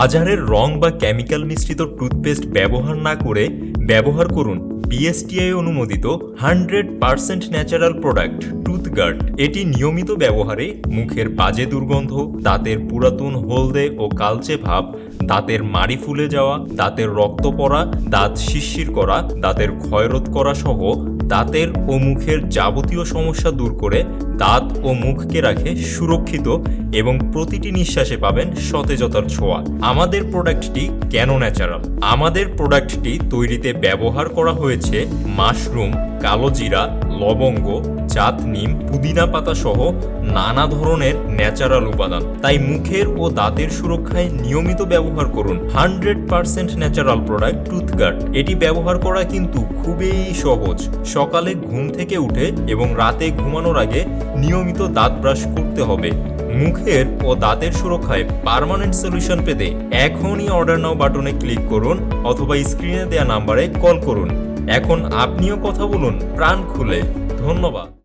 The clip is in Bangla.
বাজারের রং বা কেমিক্যাল মিশ্রিত টুথপেস্ট ব্যবহার না করে ব্যবহার করুন বিএসটিআই অনুমোদিত hundred percent natural product Toothguard এটি নিয়মিত ব্যবহারে মুখের বাজে দুর্গন্ধ, দাঁতের পুরাতন হলদে ও কালচে ভাব, দাঁতের মাড়ি ফুলে যাওয়া, দাঁতের রক্ত পড়া, দাঁত শিরশির করা, দাঁতের ক্ষয়রোধ করা সহ দাঁতের ও মুখের যাবতীয় সমস্যা দূর করে দাঁত ও মুখকে রাখে সুরক্ষিত এবং প্রতিটি নিঃশ্বাসে পাবেন সতেজতার ছোঁয়া। আমাদের প্রোডাক্টটি কেন ন্যাচারাল? আমাদের প্রোডাক্টটি তৈরিতে ব্যবহার করা হয়েছে মাশরুম কালোজিরা লবঙ্গ জাত নিম, পুদিনা পাতা সহ নানা ধরনের ন্যাচারাল উপাদান। তাই মুখের ও দাঁতের সুরক্ষায় নিয়মিত ব্যবহার করুন hundred percent natural product Toothguard এটি ব্যবহার করা কিন্তু খুবই সহজ। সকালে ঘুম থেকে উঠে এবং রাতে ঘুমানোর আগে নিয়মিত দাঁত ব্রাশ করতে হবে। মুখের ও দাঁতের সুরক্ষায় পার্মানেন্ট সলিউশন পেতে এখনই অর্ডার নাও বাটনে ক্লিক করুন অথবা স্ক্রিনে দেওয়া নাম্বারে কল করুন। এখন আপনিও কথা বলুন, প্রাণ খুলে। ধন্যবাদ।